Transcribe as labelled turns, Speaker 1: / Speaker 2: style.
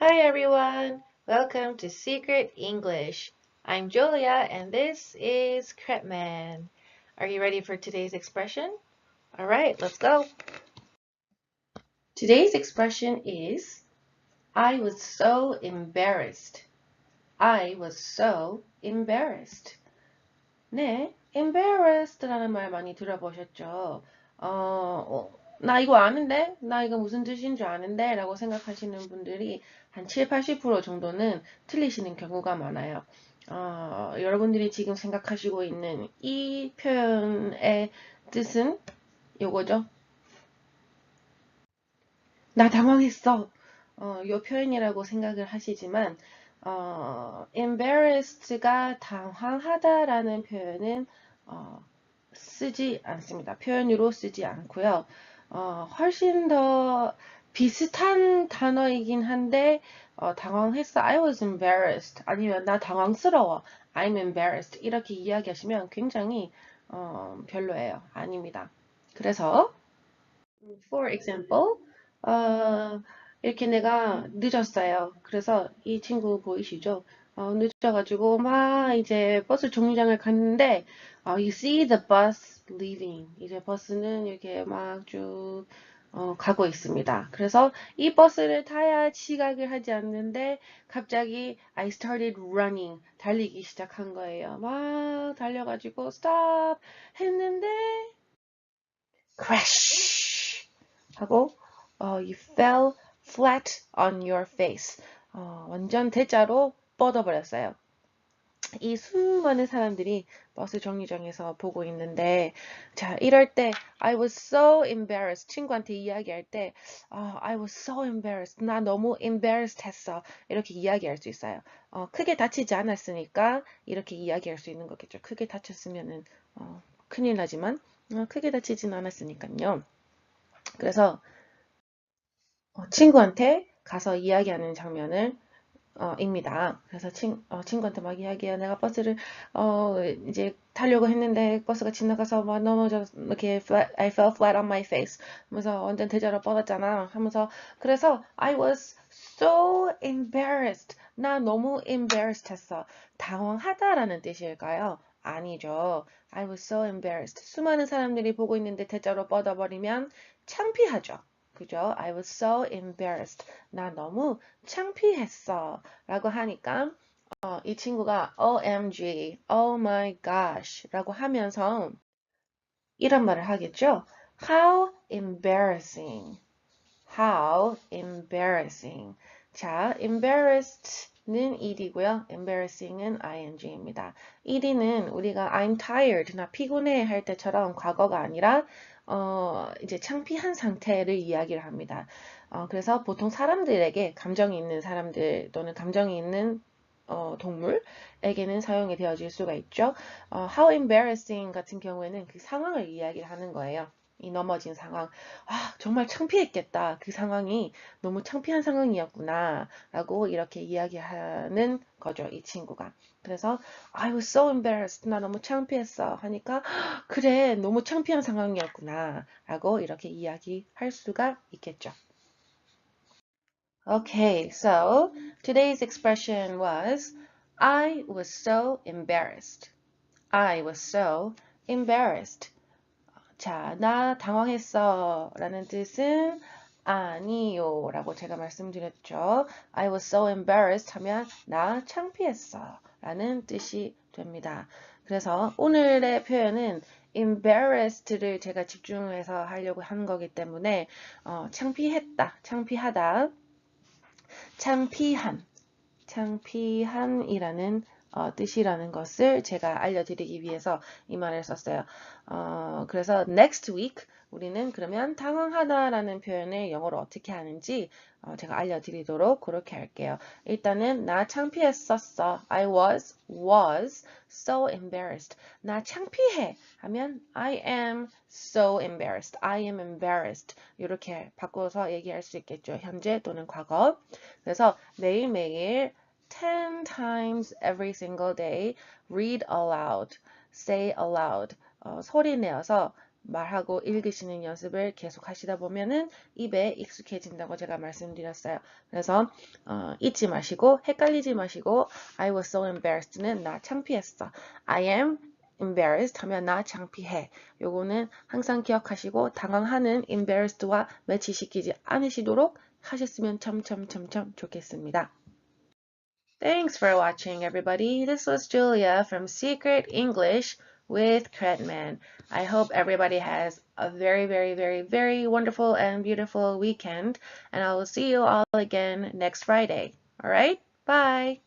Speaker 1: Hi everyone, welcome to Secret English. I'm Julia and this is Crepman. Are you ready for today's expression? Alright, let's go. Today's expression is I was so embarrassed. I was so embarrassed. 네, embarrassed라는 말 많이 들어보셨죠? 어, 어, 나 이거 아는데? 나 이거 무슨 뜻인 줄 아는데? 라고 생각하시는 분들이 한 7, 80% 정도는 틀리시는 경우가 많아요. 어, 여러분들이 지금 생각하시고 있는 이 표현의 뜻은 요거죠. 나 당황했어. 어, 요 표현이라고 생각을 하시지만 어, embarrassed가 당황하다라는 표현은 어, 쓰지 않습니다. 표현으로 쓰지 않고요. 어, 훨씬 더 비슷한 단어이긴 한데 어, 당황했어. I was embarrassed. 아니면 나 당황스러워. I'm embarrassed. 이렇게 이야기하시면 굉장히 어, 별로예요. 아닙니다. 그래서 for example 어, 이렇게 내가 늦었어요. 그래서 이 친구 보이시죠? 어, 늦어가지고 막 이제 버스 정류장을 갔는데 어, you see the bus leaving. 이제 버스는 이렇게 막쭉 어, 가고 있습니다. 그래서 이 버스를 타야 지각을 하지 않는데 갑자기 I started running 달리기 시작한 거예요. 막 달려가지고 stop 했는데 crash 하고 어, you fell flat on your face. 어, 완전 대자로 뻗어버렸어요. 이 수많은 사람들이 버스 정류장에서 보고 있는데 자 이럴 때 I was so embarrassed. 친구한테 이야기할 때 어, I was so embarrassed. 나 너무 embarrassed 했어. 이렇게 이야기할 수 있어요. 어, 크게 다치지 않았으니까 이렇게 이야기할 수 있는 거겠죠. 크게 다쳤으면은 어, 큰일 나지만 어, 크게 다치진 않았으니까요. 그래서 어, 친구한테 가서 이야기하는 장면을 어, 입니다. 그래서 친, 어, 친구한테 막 이야기해요. 내가 버스를 어, 이제 타려고 했는데 버스가 지나가서 막 넘어져 이렇게 flat, I fell flat on my face 하면서 완전 대자로 뻗었잖아 하면서 그래서 I was so embarrassed 나 너무 embarrassed 했어 당황하다라는 뜻일까요? 아니죠. I was so embarrassed 수많은 사람들이 보고 있는데 대자로 뻗어버리면 창피하죠. 그죠? I was so embarrassed. 나 너무 창피했어. 라고 하니까 어, 이 친구가 OMG, oh my gosh 라고 하면서 이런 말을 하겠죠? How embarrassing. How embarrassing. 자, embarrassed는 ed이고요. embarrassing은 ing입니다. ed는 우리가 I'm tired, 나 피곤해 할 때처럼 과거가 아니라 어, 이제 창피한 상태를 이야기를 합니다. 어, 그래서 보통 사람들에게 감정이 있는 사람들 또는 감정이 있는 어, 동물에게는 사용이 되어질 수가 있죠. 어, how embarrassing 같은 경우에는 그 상황을 이야기를 하는 거예요. 이 넘어진 상황. 아, 정말 창피했겠다. 그 상황이 너무 창피한 상황이었구나. 라고 이렇게 이야기하는 거죠. 이 친구가. 그래서 I was so embarrassed. 나 너무 창피했어. 하니까 그래, 너무 창피한 상황이었구나. 라고 이렇게 이야기할 수가 있겠죠. Okay, so today's expression was I was so embarrassed. I was so embarrassed. 자, 나 당황했어 라는 뜻은 아니요 라고 제가 말씀드렸죠. I was so embarrassed 하면 나 창피했어 라는 뜻이 됩니다. 그래서 오늘의 표현은 embarrassed를 제가 집중해서 하려고 한 거기 때문에 어, 창피했다, 창피하다, 창피한, 창피한이라는 어, 뜻이라는 것을 제가 알려드리기 위해서 이 말을 썼어요. 어, 그래서 next week 우리는 그러면 당황하다라는 표현을 영어로 어떻게 하는지 어, 제가 알려드리도록 그렇게 할게요. 일단은 나 창피했었어. I was, was so embarrassed. 나 창피해 하면 I am so embarrassed. I am embarrassed. 이렇게 바꿔서 얘기할 수 있겠죠. 현재 또는 과거. 그래서 매일매일 10 times every single day read aloud, say aloud 어, 소리 내어서 말하고 읽으시는 연습을 계속 하시다 보면은 입에 익숙해진다고 제가 말씀드렸어요. 그래서 어, 잊지 마시고 헷갈리지 마시고 I was so embarrassed는 나 창피했어. I am embarrassed 하면 나 창피해. 요거는 항상 기억하시고 당황하는 embarrassed와 매치시키지 않으시도록 하셨으면 참 참 참 참 좋겠습니다. Thanks for watching everybody. This was Julia from Secret English with Credman. I hope everybody has a very, very, very, very wonderful and beautiful weekend. And I will see you all again next Friday. All right? Bye.